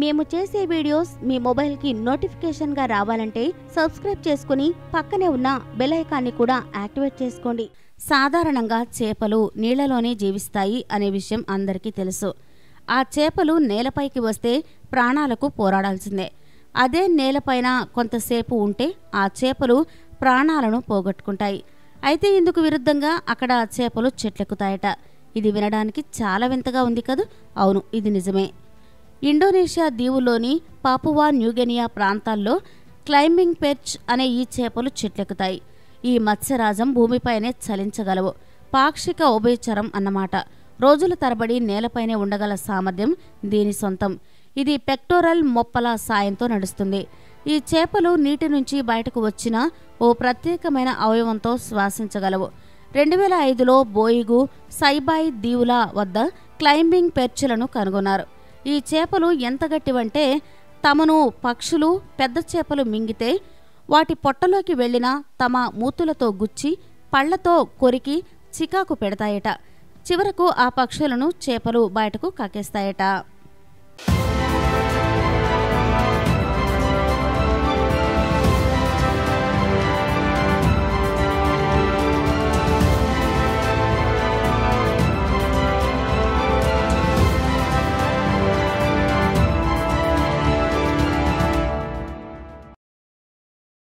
మేము చేసే వీడియోస్ మీ మొబైల్కి నోటిఫికేషన్గా రావాలంటే సబ్స్క్రైబ్ చేసుకుని పక్కనే ఉన్న బెల్ ఐకాన్ని కూడా యాక్టివేట్ చేసుకోండి. సాధారణంగా చేపలు నీళ్ళలోనే జీవిస్తాయి అనే విషయం అందరికీ తెలుసు. ఆ చేపలు నేలపైకి వస్తే ప్రాణాలకు పోరాడాల్సిందే. అదే నేలపైన కొంతసేపు ఉంటే ఆ చేపలు ప్రాణాలను పోగొట్టుకుంటాయి. అయితే ఇందుకు విరుద్ధంగా అక్కడ చేపలు చెట్లెక్కుతాయట. ఇది వినడానికి చాలా వింతగా ఉంది కదూ? అవును ఇది నిజమే. ఇండోనేషియా దీవులోని పాపువా న్యూగెనియా ప్రాంతాల్లో క్లైంబింగ్ పెర్చ్ అనే ఈ చేపలు చెట్లెక్కుతాయి. ఈ మత్స్యరాజం భూమిపైనే చలించగలవు. పాక్షిక ఉభయచరం అన్నమాట. రోజుల తరబడి నేలపైనే ఉండగల సామర్థ్యం దీని సొంతం. ఇది పెక్టోరల్ మొప్పల సాయంతో నడుస్తుంది. ఈ చేపలు నీటి నుంచి బయటకు వచ్చిన ఓ ప్రత్యేకమైన అవయవంతో శ్వాసించగలవు. రెండు వేల ఐదులో బోయిగు సైబాయ్ దీవుల వద్ద క్లైంబింగ్ పెర్చులను కనుగొన్నారు. ఈ చేపలు ఎంత గట్టివంటే తమను పక్షులు పెద్ద చేపలు మింగితే వాటి పొట్టలోకి వెళ్ళిన తమ మూతులతో గుచ్చి పళ్ళతో కొరికి చికాకు పెడతాయట. చివరకు ఆ పక్షులను చేపలు బయటకు కాకేస్తాయట.